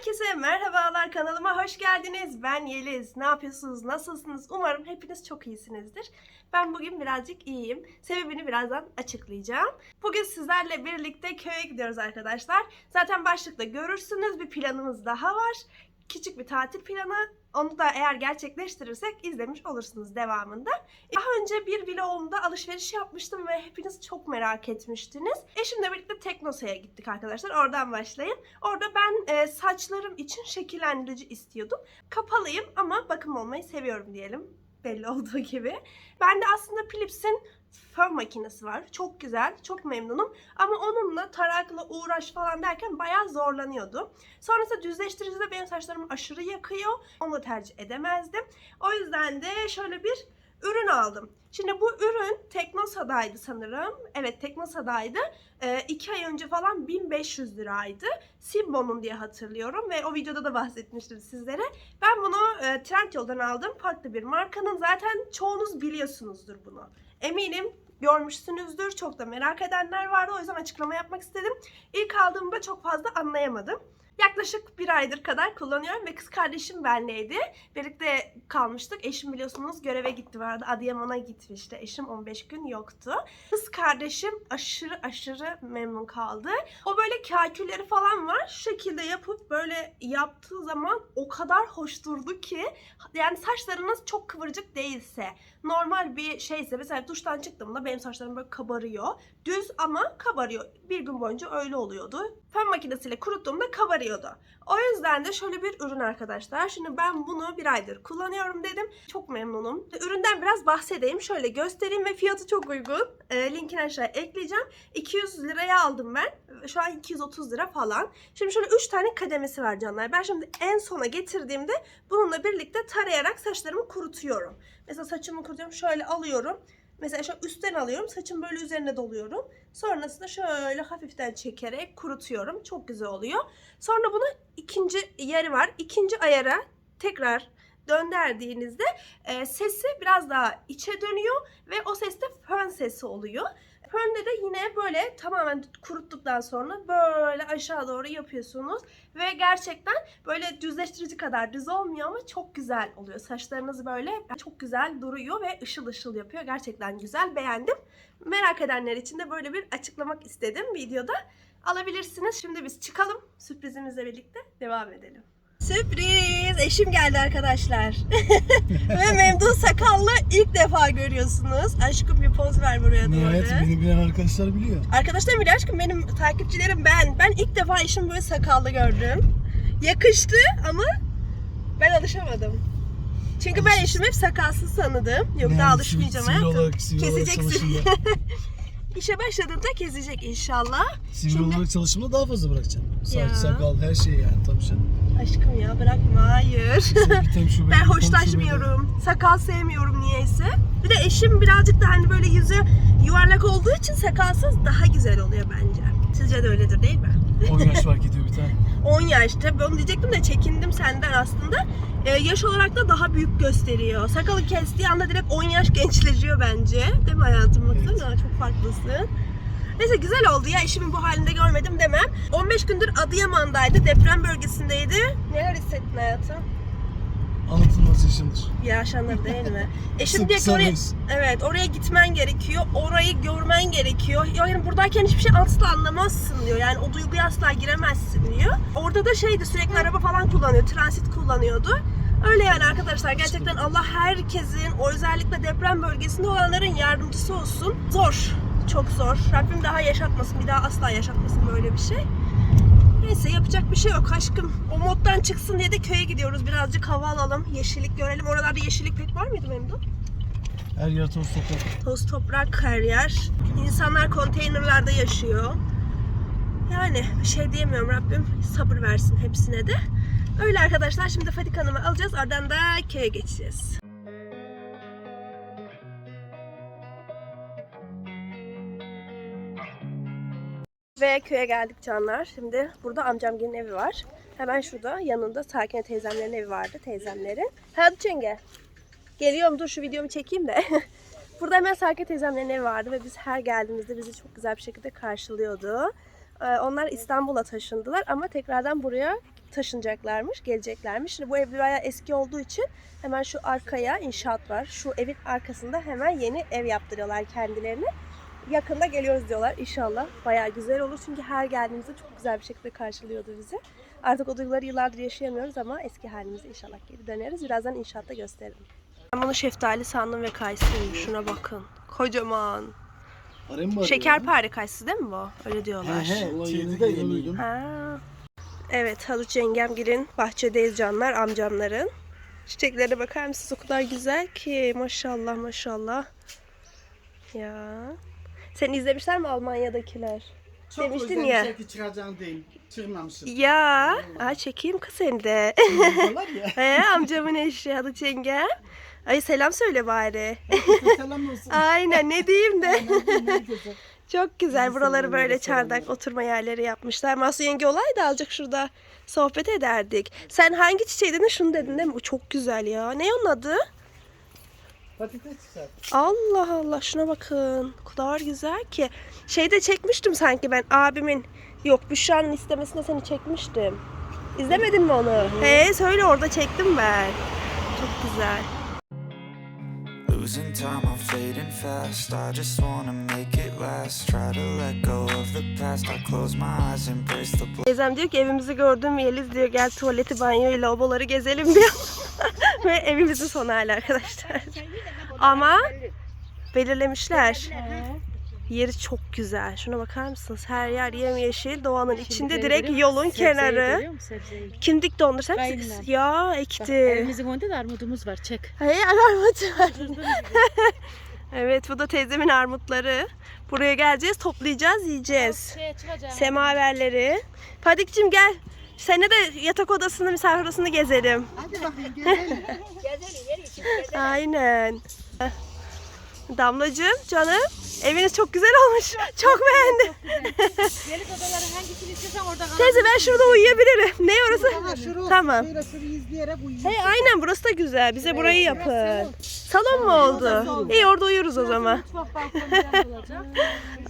Herkese merhabalar kanalıma hoş geldiniz. Ben Yeliz. Ne yapıyorsunuz? Nasılsınız? Umarım hepiniz çok iyisinizdir. Ben bugün birazcık iyiyim. Sebebini birazdan açıklayacağım. Bugün sizlerle birlikte köye gidiyoruz arkadaşlar. Zaten başlıkta görürsünüz bir planımız daha var. Küçük bir tatil planı. Onu da eğer gerçekleştirirsek izlemiş olursunuz devamında. Daha önce bir vlogumda alışveriş yapmıştım ve hepiniz çok merak etmiştiniz. Eşimle birlikte Teknosa'ya gittik arkadaşlar. Oradan başlayayım. Orada ben e, saçlarım için şekillendirici istiyordum. Kapalıyım ama bakım olmayı seviyorum diyelim. Belli olduğu gibi. Bende aslında Philips'in fön makinesi var. Çok güzel, çok memnunum. Ama onunla tarakla uğraş falan derken bayağı zorlanıyordum. Sonrasında düzleştirici de benim saçlarımı aşırı yakıyor. Onu tercih edemezdim. O yüzden de şöyle bir ürün aldım. Şimdi bu ürün Teknosa'daydı sanırım. Evet Teknosa'daydı. Ee, iki ay önce falan 1500 liraydı. Simbo'nun diye hatırlıyorum ve o videoda da bahsetmiştim sizlere. Ben bunu e, Trendyol'dan aldım. Farklı bir markanın. Zaten çoğunuz biliyorsunuzdur bunu. Eminim görmüşsünüzdür. Çok da merak edenler vardı. O yüzden açıklama yapmak istedim. İlk aldığımda çok fazla anlayamadım. Yaklaşık bir aydır kadar kullanıyorum ve kız kardeşim benleydi. Birlikte kalmıştık. Eşim biliyorsunuz göreve gitti vardı. Adıyaman'a gitmişti. Eşim 15 gün yoktu. Kız kardeşim aşırı aşırı memnun kaldı. O böyle kakülleri falan var. Şu şekilde yapıp böyle yaptığı zaman o kadar hoş durdu ki. Yani saçlarınız çok kıvırcık değilse, normal bir şeyse mesela duştan çıktığımda benim saçlarım böyle kabarıyor. Düz ama kabarıyor. Bir gün boyunca öyle oluyordu. Fön makinesiyle kuruttuğumda kabarıyordu. O yüzden de şöyle bir ürün arkadaşlar. Şimdi ben bunu bir aydır kullanıyorum dedim. Çok memnunum. Üründen biraz bahsedeyim. Şöyle göstereyim ve fiyatı çok uygun. E, linkini aşağıya ekleyeceğim. 200 liraya aldım ben. Şu an 230 lira falan. Şimdi şöyle 3 tane kademesi var canlar. Ben şimdi en sona getirdiğimde bununla birlikte tarayarak saçlarımı kurutuyorum. Mesela saçımı kurutuyorum. Şöyle alıyorum. Mesela şöyle üstten alıyorum. Saçım böyle üzerine doluyorum. Sonrasında şöyle hafiften çekerek kurutuyorum. Çok güzel oluyor. Sonra bunun ikinci yeri var. İkinci ayara tekrar döndürdüğünüzde e, sesi biraz daha içe dönüyor ve o ses de fön sesi oluyor. Fönde de yine böyle tamamen kuruttuktan sonra böyle aşağı doğru yapıyorsunuz ve gerçekten böyle düzleştirici kadar düz olmuyor ama çok güzel oluyor. Saçlarınız böyle çok güzel duruyor ve ışıl ışıl yapıyor. Gerçekten güzel, beğendim. Merak edenler için de böyle bir açıklamak istedim videoda. Alabilirsiniz. Şimdi biz çıkalım. Sürprizimizle birlikte devam edelim. Sürpriz! Eşim geldi arkadaşlar. Ve Memdun Sakallı ilk defa görüyorsunuz. Aşkım bir poz ver buraya doğru. Nihayet beni bilen arkadaşlar biliyor. Arkadaşlar biliyor aşkım benim takipçilerim ben. Ben ilk defa eşim böyle sakallı gördüm. Yakıştı ama ben alışamadım. Çünkü ben eşimi hep sakalsız sanırdım. Yok daha alışmayacağım hayatım. Keseceksin. İşe başladığında kesecek inşallah. sivil Şimdi- olarak çalışımda daha fazla bırakacağım. Saç, sakal, her şeyi yani canım. Aşkım ya bırakma hayır. Ben hoşlaşmıyorum. Sakal sevmiyorum niyeyse. Bir de eşim birazcık da hani böyle yüzü yuvarlak olduğu için sakalsız daha güzel oluyor bence. Sizce de öyledir değil mi? konuşmayı- 10 yaş fark ediyor bir tane. 10 yaş. Tabii onu diyecektim de çekindim senden aslında. Ee, yaş olarak da daha büyük gösteriyor. Sakalı kestiği anda direkt 10 yaş gençleşiyor bence. Değil mi hayatım? Baksana çok farklısın. Neyse güzel oldu ya eşimin bu halinde görmedim demem. 15 gündür Adıyaman'daydı, deprem bölgesindeydi. Neler hissettin hayatım? Anlatılması yaşanır. Yaşanır değil mi? Eşim Kısa- diyor ki oraya, evet oraya gitmen gerekiyor, orayı görmen gerekiyor. Yani buradayken hiçbir şey asla anlamazsın diyor. Yani o duyguya asla giremezsin diyor. Orada da şeydi sürekli araba falan kullanıyor, transit kullanıyordu. Öyle yani arkadaşlar gerçekten Allah herkesin o özellikle deprem bölgesinde olanların yardımcısı olsun. Zor, çok zor. Rabbim daha yaşatmasın, bir daha asla yaşatmasın böyle bir şey. Neyse yapacak bir şey yok aşkım. O moddan çıksın diye de köye gidiyoruz. Birazcık hava alalım, yeşillik görelim. Oralarda yeşillik pek var mıydı Memduh? Her yer toz toprak. Toz toprak her yer. İnsanlar konteynerlarda yaşıyor. Yani bir şey diyemiyorum Rabbim sabır versin hepsine de. Öyle arkadaşlar şimdi Fadik Hanım'ı alacağız. Oradan da köye geçeceğiz. Ve köye geldik canlar. Şimdi burada amcamgilin evi var. Hemen şurada yanında Sakine teyzemlerin evi vardı teyzemlerin. Hadi Çenge. Geliyorum dur şu videomu çekeyim de. Burada hemen Sakine teyzemlerin evi vardı ve biz her geldiğimizde bizi çok güzel bir şekilde karşılıyordu. Ee, Onlar İstanbul'a taşındılar ama tekrardan buraya taşınacaklarmış, geleceklermiş. Şimdi bu ev bayağı eski olduğu için hemen şu arkaya inşaat var. Şu evin arkasında hemen yeni ev yaptırıyorlar kendilerine. Yakında geliyoruz diyorlar inşallah. Bayağı güzel olur çünkü her geldiğimizde çok güzel bir şekilde karşılıyordu bizi. Artık o duyguları yıllardır yaşayamıyoruz ama eski halimize inşallah geri döneriz. Birazdan inşaatta gösteririm. Ben bunu şeftali sandım ve kayısıymış. Şuna bakın. Kocaman. Şekerpare kayısı değil mi bu? Öyle diyorlar. He he, yedik, de yemiyordum. Ha. Evet Halıç yengemgilin bahçedeyiz canlar amcamların. Çiçeklere bakar mısınız? O kadar güzel ki maşallah maşallah. Ya. Sen izlemişler mi Almanya'dakiler? Çok Demiştin ya. ki çıkacağını değil. Çıkmamışım. Ya. Aa, çekeyim kız seni de. He, amcamın eşi Halıç yengem. Ay selam söyle bari. Selam olsun. Aynen ne diyeyim de. Çok güzel. Buraları böyle çardak oturma yerleri yapmışlar. Masu yenge olaydı alacak şurada sohbet ederdik. Sen hangi çiçeği dedin? Şunu dedin değil mi? Çok güzel ya. Ne onun adı? Patates çıkar. Allah Allah şuna bakın. O kadar güzel ki. Şeyde çekmiştim sanki ben abimin. Yok Büşra'nın istemesine seni çekmiştim. İzlemedin mi onu? He söyle orada çektim ben. Çok güzel. Losing time, I'm fading fast. I just wanna make it last. Try to let go of the past. I close my eyes, embrace the bl- Teyzem diyor ki evimizi gördüm Yeliz diyor gel tuvaleti banyoyu lavaboları gezelim diyor. Ve evimizin sonu hala arkadaşlar. Ama belirlemişler. Yeri çok güzel. Şuna bakar mısınız? Her yer yemyeşil. Doğanın içinde direkt yolun kenarı. Kim dikti onları? Sen? Kayınlar. Ya Bak, ekti. evimizin önünde de armudumuz var. Çek. Hey armut var. evet bu da teyzemin armutları. Buraya geleceğiz, toplayacağız, yiyeceğiz. Semaverleri. Fadik'cim gel. Sene de yatak odasını, misafir odasını gezelim. Hadi bakayım gezelim. Aynen. Damlacığım, canım. Eviniz çok güzel olmuş. Çok beğendim. Gelik odaları hangisini istiyorsan orada kal. Teyze ben şurada uyuyabilirim. Ne orası? Şurası, Tamam. Şöyle izleyerek uyuyayım. Hey aynen burası da güzel. Bize burayı yapın. Salon mu oldu? İyi orada uyuruz o zaman.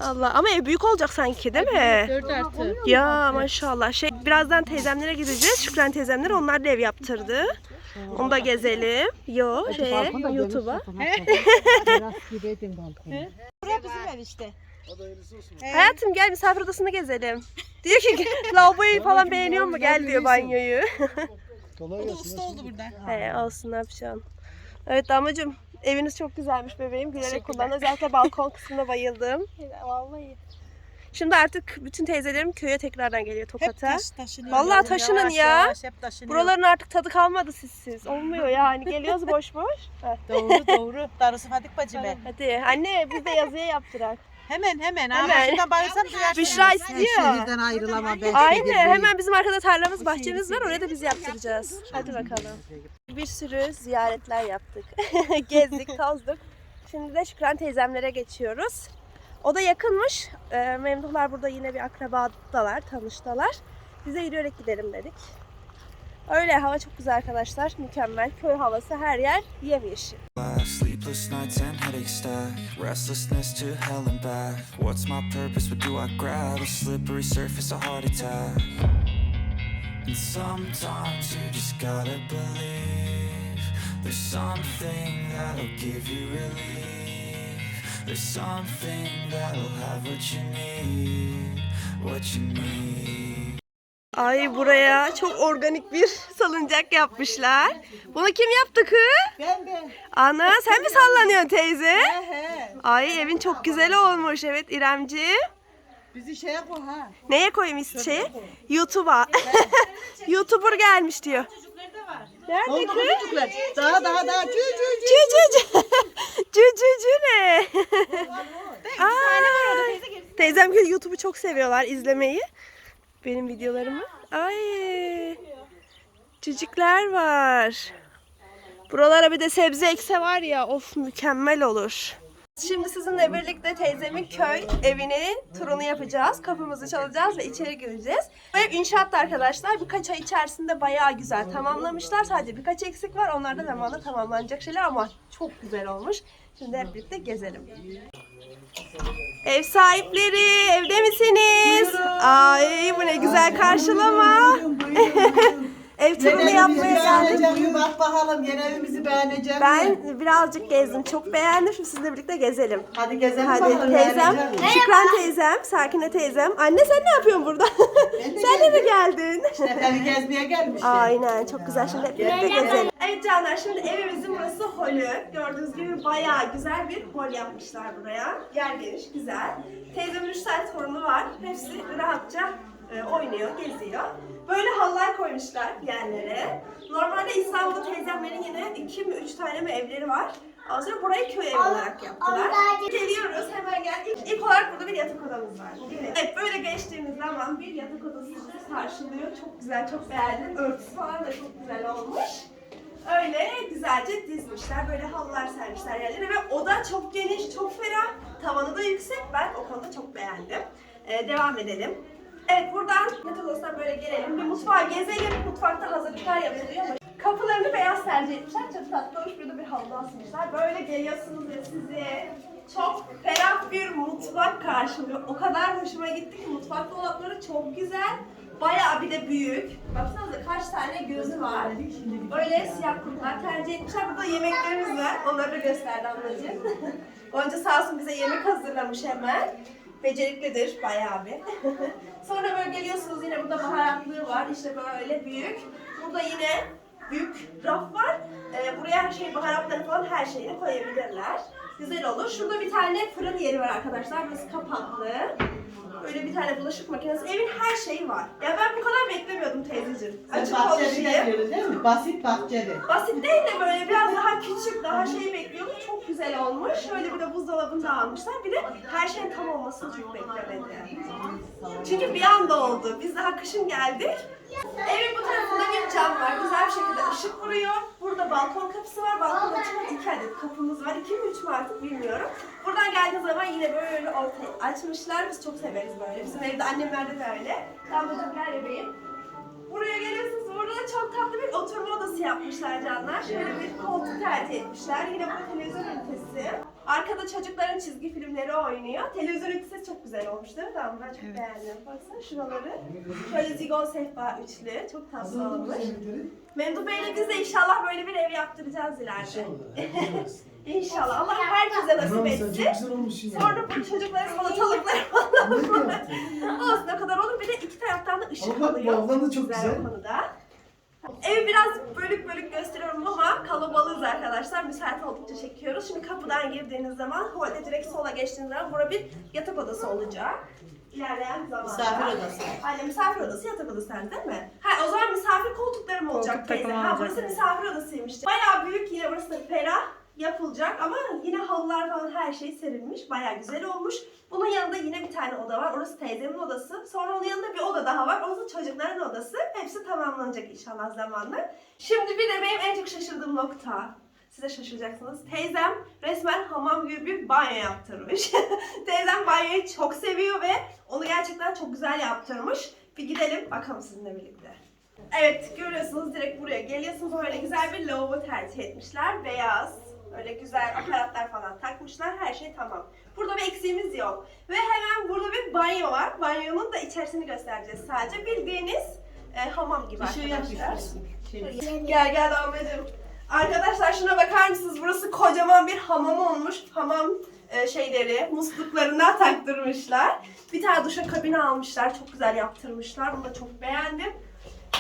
Allah ama ev büyük olacak sanki değil mi? Dört artı. Ya maşallah. Şey birazdan teyzemlere gideceğiz. Şükran teyzemler onlar da ev yaptırdı. Onu da gezelim. Yo şey YouTube'a. Biraz gideydim balkona. Hadi hayırlısı olsun. Hayatım gel misafir odasını gezelim. Diyor ki lavaboyu falan beğeniyor mu? Gel diyor banyoyu. Kolay gelsin. oldu burada. He olsun ne yapacaksın. Evet damlacığım eviniz çok güzelmiş bebeğim. Gülerek kullan. Özellikle balkon kısmına bayıldım. Vallahi. Şimdi artık bütün teyzelerim köye tekrardan geliyor Tokat'a. taşınıyor. Vallahi taşının yavaş ya. Yavaş, hep taşınıyor. Buraların artık tadı kalmadı sizsiz. Olmuyor yani. Geliyoruz boş boş. Doğru doğru. Darısı Fadik bacı be. Hadi anne biz de yazıya yaptırak. Hemen hemen. Hemen. Ama şuradan duyarsın. Büşra istiyor. Şehirden ayrılamam ben. Aynen hemen bizim arkada tarlamız bahçemiz var oraya da biz yaptıracağız. Hadi bakalım. Bir sürü ziyaretler yaptık. Gezdik, tozduk. Şimdi de Şükran teyzemlere geçiyoruz. O da yakınmış. Ee, Memduhlar burada yine bir akrabadalar, tanıştalar. Biz de yürüyerek gidelim dedik. Öyle hava çok güzel arkadaşlar. Mükemmel. Köy havası her yer yemyeşil. Sleepless nights and headaches stack. Restlessness to hell and back. What's my purpose? What do I grab? A slippery surface, a heart attack. And sometimes you just gotta believe there's something that'll give you relief. There's something that'll have what you need, what you need. Ay buraya çok organik bir salıncak yapmışlar. Bunu kim yaptı kız? Ben ben. Ana sen mi sallanıyorsun teyze? He. Ay evin çok güzel olmuş. Evet İremci. Bizi şeye koy ha. Neye koyayım şeyi? YouTube'a. YouTuber gelmiş diyor. Nerede kız? çocuklar? Daha daha daha. Cü cü cü. Cücücü. Cücücü ne? Aa, Teyzem gül YouTube'u çok seviyorlar izlemeyi. Benim videolarımı. Ay. Cücükler var. Buralara bir de sebze ekse var ya of mükemmel olur. Şimdi sizinle birlikte teyzemin köy evinin turunu yapacağız. Kapımızı çalacağız ve içeri gireceğiz. Bu ev inşaatta arkadaşlar. Birkaç ay içerisinde bayağı güzel tamamlamışlar. Sadece birkaç eksik var. Onlar da zamanla tamamlanacak şeyler ama çok güzel olmuş. Hep birlikte gezelim. Ev sahipleri evde misiniz? Ay bu ne güzel karşılama. Ev turunu yapmaya geldik. beğenecek mi? Bak bakalım yeni evimizi beğenecek mi? Ben birazcık gezdim. Çok beğendim. Şimdi sizinle birlikte gezelim. Hadi gezelim Hadi bakalım. teyzem, beğenecek mi? Şükran teyzem, Sakine teyzem. Anne sen ne yapıyorsun burada? Ben de sen de mi geldin? İşte evi gezmeye gelmişler. Aynen çok güzel. Şimdi hep birlikte gezelim. Evet canlar şimdi evimizin burası holü. Gördüğünüz gibi bayağı güzel bir hol yapmışlar buraya. Yer geniş, güzel. Teyzemin 3 tane torunu var. Hepsi rahatça e, oynuyor, geziyor. Böyle halılar koymuşlar yerlere. Normalde İstanbul'da teyzemlerin yine 2 mi 3 tane mi evleri var. Ondan sonra burayı köy evi olarak yaptılar. Geliyoruz hemen gel. İlk, olarak burada bir yatak odamız var. Evet böyle geçtiğimiz zaman bir yatak odası karşılıyor. Çok güzel, çok beğendim. Örtüsü falan da çok güzel olmuş. Öyle güzelce dizmişler. Böyle halılar sermişler yerlere ve oda çok geniş, çok ferah. Tavanı da yüksek. Ben o konuda çok beğendim. Ee, devam edelim. Evet buradan yatak böyle gelelim. Bir mutfağa gezelim. Mutfakta hazırlıklar yapılıyor. Kapılarını beyaz tercih etmişler. Çok tatlı olmuş. Burada bir halı asmışlar. Böyle geliyorsunuz ve sizi çok ferah bir mutfak karşılıyor. O kadar hoşuma gitti ki mutfak dolapları çok güzel. Bayağı bir de büyük. Baksanıza kaç tane gözü var. Böyle siyah kurtlar tercih etmişler. Burada yemeklerimiz var. Onları da gösterdi ablacığım. Gonca sağ olsun bize yemek hazırlamış hemen. Beceriklidir bayağı bir. Sonra böyle geliyorsunuz yine burada baharatlığı var. İşte böyle büyük. Burada yine büyük raf var. Ee, buraya her şey baharatları falan her şeyini koyabilirler. Güzel olur. Şurada bir tane fırın yeri var arkadaşlar. Burası kapaklı. Böyle bir tane bulaşık makinesi. Evin her şeyi var. Ya ben bu kadar beklemiyordum teyzeciğim. Açık bahçeli konuşayım. bekliyoruz değil mi? Basit bahçeli. Basit değil de böyle biraz daha küçük, daha şey bekliyordum. Çok güzel olmuş. Şöyle bir de buzdolabını da almışlar. Bir de her şeyin tam olmasını çok beklemedim. Çünkü bir anda oldu. Biz daha kışın geldik. Evin bu tarafında bir cam var. Güzel bir şekilde ışık vuruyor. Burada balkon kapısı var. Balkon açılan iki adet kapımız var. İki mi üç mü artık bilmiyorum. Buradan geldiğiniz zaman yine böyle ortayı açmışlar. Biz çok severiz böyle. Bizim evde annemlerde de öyle. Damlacığım gel bebeğim. Buraya geliyorsunuz. Burada da çok tatlı bir oturma odası yapmışlar canlar. Şöyle bir koltuk tercih etmişler. Yine burada televizyon ünitesi. Arkada çocukların çizgi filmleri oynuyor. Televizyon ünitesi çok güzel olmuş değil mi? Ben çok beğendim. Baksana şuraları. Şöyle zigon sehpa üçlü. Çok tatlı olmuş. Memduh Bey'le biz de inşallah böyle bir ev yaptıracağız ileride. İnşallah. Allah herkese nasip etsin. Sonra bu çocukların salatalıkları falan Olsun ne kadar olur. Bir de iki taraftan da ışık Ama bak, alıyor. bu ablan da çok güzel. o konuda. Evi biraz bölük bölük gösteriyorum ama kalabalığız arkadaşlar. Müsait oldukça çekiyoruz. Şimdi kapıdan girdiğiniz zaman holde direkt sola geçtiğiniz zaman bura bir yatak odası olacak. İlerleyen zamanda. Misafir odası. Aynen misafir odası yatak odası sen değil mi? Ha o zaman misafir koltukları mı olacak Koltuk teyze? takımı Ha olacak, burası misafir odasıymış. Bayağı büyük yine burası da ferah yapılacak ama yine halılar falan her şey serilmiş. Bayağı güzel olmuş. Bunun yanında yine bir tane oda var. Orası teyzemin odası. Sonra onun yanında bir oda daha var. Orası çocukların odası. Hepsi tamamlanacak inşallah zamanla. Şimdi bir de benim en çok şaşırdığım nokta. Size şaşıracaksınız. Teyzem resmen hamam gibi bir banyo yaptırmış. Teyzem banyoyu çok seviyor ve onu gerçekten çok güzel yaptırmış. Bir gidelim bakalım sizinle birlikte. Evet görüyorsunuz direkt buraya geliyorsunuz böyle güzel bir lavabo tercih etmişler. Beyaz. Öyle güzel aparatlar falan takmışlar. Her şey tamam. Burada bir eksiğimiz yok. Ve hemen burada bir banyo var. Banyonun da içerisini göstereceğiz sadece. Bildiğiniz e, hamam gibi şey arkadaşlar. Şey. Gel gel damlacığım. Arkadaşlar şuna bakar mısınız? Burası kocaman bir hamam olmuş. Hamam e, şeyleri, musluklarına taktırmışlar. Bir tane duşa kabini almışlar. Çok güzel yaptırmışlar. Bunu da çok beğendim.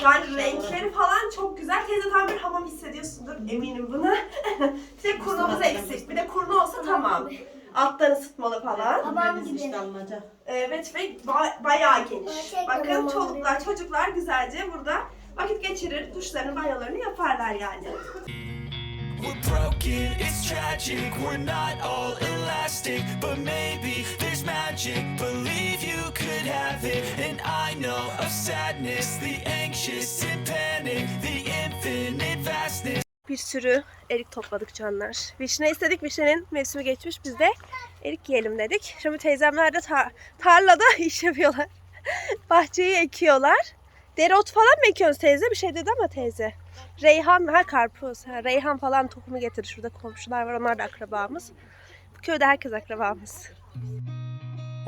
Yani renkleri falan çok güzel. Teyze tam bir hamam hissediyorsundur eminim buna. bir de kurnamız eksik. Bir de kurna olsa tamam. Alttan ısıtmalı falan. Hamam Deniz gibi. almaca. Evet ve ba- bayağı geniş. Gerçekten Bakın hamam çocuklar, çocuklar güzelce burada vakit geçirir. Duşlarını, banyolarını yaparlar yani. We're broken, it's tragic, we're not all elastic But maybe there's magic, believe could have it And I know of sadness, the anxious and panic The infinite vastness bir sürü erik topladık canlar. Vişne istedik. Vişnenin mevsimi geçmiş. Biz de erik yiyelim dedik. Şimdi teyzemler de ta- tarlada iş yapıyorlar. Bahçeyi ekiyorlar. Dereotu falan mı ekiyorsunuz teyze? Bir şey dedi ama teyze. Reyhan, ha karpuz. Ha, reyhan falan tohumu getirdi. Şurada komşular var. Onlar da akrabamız. Bu köyde herkes akrabamız.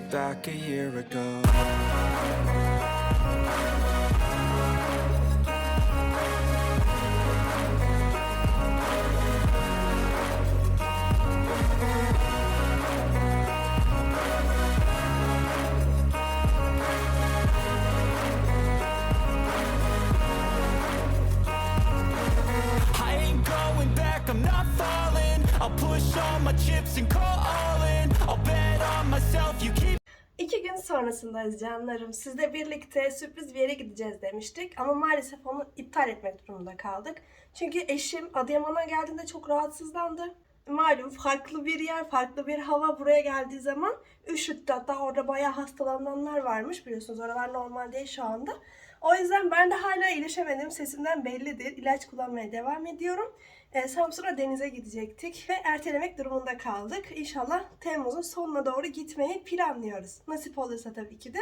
way back a year ago. I ain't going back, I'm not falling. I'll push all my chips and call sonrasındayız canlarım. Sizle birlikte sürpriz bir yere gideceğiz demiştik. Ama maalesef onu iptal etmek durumunda kaldık. Çünkü eşim Adıyaman'a geldiğinde çok rahatsızlandı. Malum farklı bir yer, farklı bir hava buraya geldiği zaman üşüttü. Hatta orada bayağı hastalananlar varmış biliyorsunuz. Oralar normal değil şu anda. O yüzden ben de hala iyileşemedim. Sesimden bellidir. İlaç kullanmaya devam ediyorum. E, Samsun'a denize gidecektik ve ertelemek durumunda kaldık. İnşallah Temmuz'un sonuna doğru gitmeyi planlıyoruz. Nasip olursa tabii ki de.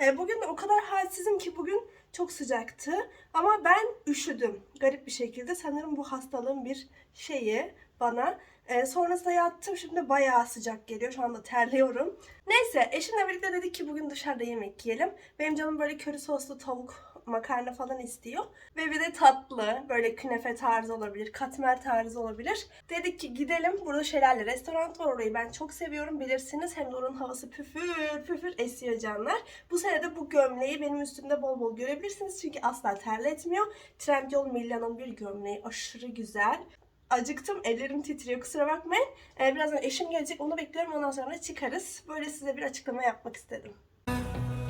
E, bugün de o kadar halsizim ki bugün çok sıcaktı. Ama ben üşüdüm. Garip bir şekilde. Sanırım bu hastalığın bir şeyi bana. E, sonrasında yattım. Şimdi bayağı sıcak geliyor. Şu anda terliyorum. Neyse eşimle birlikte dedik ki bugün dışarıda yemek yiyelim. Benim canım böyle köri soslu tavuk makarna falan istiyor. Ve bir de tatlı böyle künefe tarzı olabilir, katmer tarzı olabilir. Dedik ki gidelim. Burada şelale restoran var orayı ben çok seviyorum bilirsiniz. Hem de oranın havası püfür püfür esiyor canlar. Bu sene de bu gömleği benim üstümde bol bol görebilirsiniz. Çünkü asla terletmiyor. Trendyol Milano'nun bir gömleği aşırı güzel. Acıktım, ellerim titriyor kusura bakmayın. Ee, birazdan eşim gelecek, onu bekliyorum. Ondan sonra çıkarız. Böyle size bir açıklama yapmak istedim.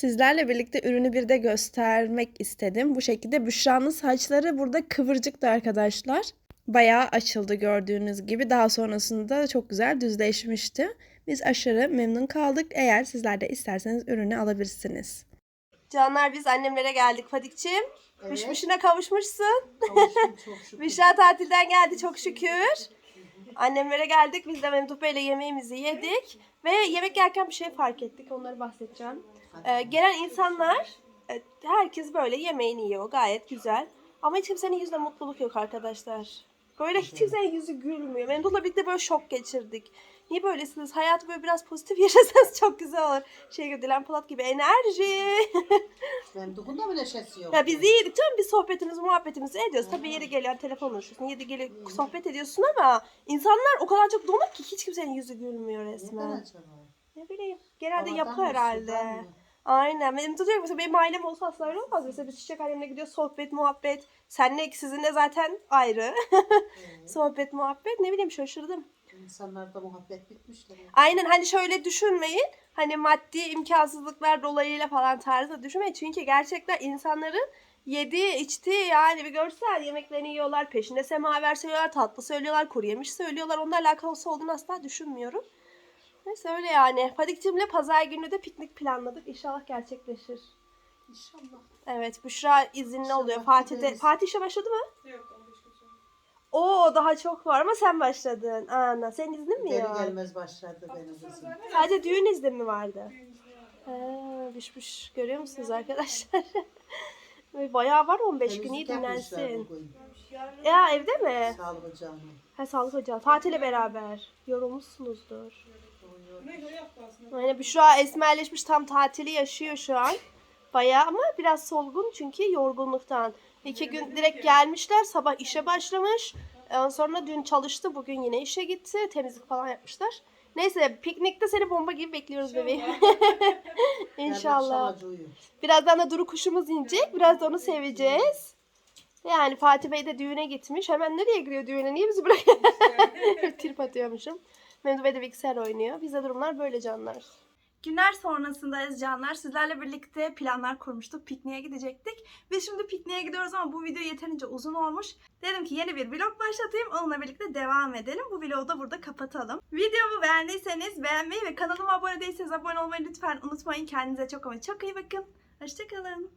Sizlerle birlikte ürünü bir de göstermek istedim. Bu şekilde Büşra'nın saçları burada kıvırcıktı arkadaşlar. Bayağı açıldı gördüğünüz gibi. Daha sonrasında çok güzel düzleşmişti. Biz aşırı memnun kaldık. Eğer sizler de isterseniz ürünü alabilirsiniz. Canlar biz annemlere geldik Fadikçim. Mişmişine kavuşmuşsun. Büşra tatilden geldi çok şükür. Annemlere geldik. Biz de Memduh Bey'le yemeğimizi yedik. Ve yemek yerken bir şey fark ettik. Onları bahsedeceğim. Ee, gelen insanlar, e, herkes böyle yemeğini yiyor. Gayet güzel. Ama hiç kimsenin yüzünde mutluluk yok arkadaşlar. Böyle hiç kimsenin yüzü gülmüyor. Memduh'la birlikte böyle şok geçirdik. Niye böylesiniz? Hayatı böyle biraz pozitif yaşasanız çok güzel olur. Şey gibi Dilan Polat gibi enerji. Ben dokunda bile şesi yok. Ya biz iyiydik canım biz sohbetimizi muhabbetimizi ediyoruz. Tabii yeri geliyor telefon konuşuyorsun. Yeri geliyor sohbet ediyorsun ama insanlar o kadar çok donuk ki hiç kimsenin yüzü gülmüyor resmen. Neden acaba? Ne bileyim. Genelde Havadan yapı mı, herhalde. mı? Aynen. Benim de diyorum mesela benim ailem olsa asla öyle olmaz. Mesela biz çiçek alemine gidiyoruz sohbet muhabbet. Senle sizinle zaten ayrı. sohbet muhabbet ne bileyim şaşırdım. İnsanlarda muhabbet bitmişler. Aynen hani şöyle düşünmeyin. Hani maddi imkansızlıklar dolayıyla falan tarzda düşünmeyin. Çünkü gerçekten insanların yediği, içtiği yani bir görsen yemeklerini yiyorlar, peşinde semaver söylüyorlar, tatlı söylüyorlar, kuru yemiş söylüyorlar. Onunla alakalı olduğunu asla düşünmüyorum. Neyse öyle yani. Padikçimle pazar günü de piknik planladık. İnşallah gerçekleşir. İnşallah. Evet Büşra izinli İnşallah oluyor. Fatih de, gideriz. Fatih işe başladı mı? Yok 15 gün sonra. Oo daha çok var ama sen başladın. Ana senin iznin mi Geri ya? gelmez başladı benim kızım. Sadece düğün izni mi vardı? Ha, büş büş. Görüyor musunuz arkadaşlar? Böyle Bayağı var 15 gün iyi Temizlik yapmışlar dinlensin. bugün. Ya evde mi? Sağlık ocağına. Ha sağlık ocağı. Tatile beraber. Yorulmuşsunuzdur. Yani Büşra esmerleşmiş tam tatili yaşıyor şu an. Bayağı ama biraz solgun çünkü yorgunluktan. İki gün direkt gelmişler. Sabah işe başlamış. Ondan sonra dün çalıştı. Bugün yine işe gitti. Temizlik falan yapmışlar. Neyse piknikte seni bomba gibi bekliyoruz bebeğim. İnşallah. Birazdan da Duru kuşumuz inecek. Biraz da onu seveceğiz. Yani Fatih Bey de düğüne gitmiş. Hemen nereye giriyor düğüne? Niye bizi bırakıyor? Trip atıyormuşum. De bilgisayar oynuyor. Bizde durumlar böyle canlar. Günler sonrasındayız canlar. Sizlerle birlikte planlar kurmuştuk. Pikniğe gidecektik. Biz şimdi pikniğe gidiyoruz ama bu video yeterince uzun olmuş. Dedim ki yeni bir vlog başlatayım. Onunla birlikte devam edelim. Bu vlogu da burada kapatalım. Videomu beğendiyseniz beğenmeyi ve kanalıma abone değilseniz abone olmayı lütfen unutmayın. Kendinize çok ama çok iyi bakın. Hoşçakalın.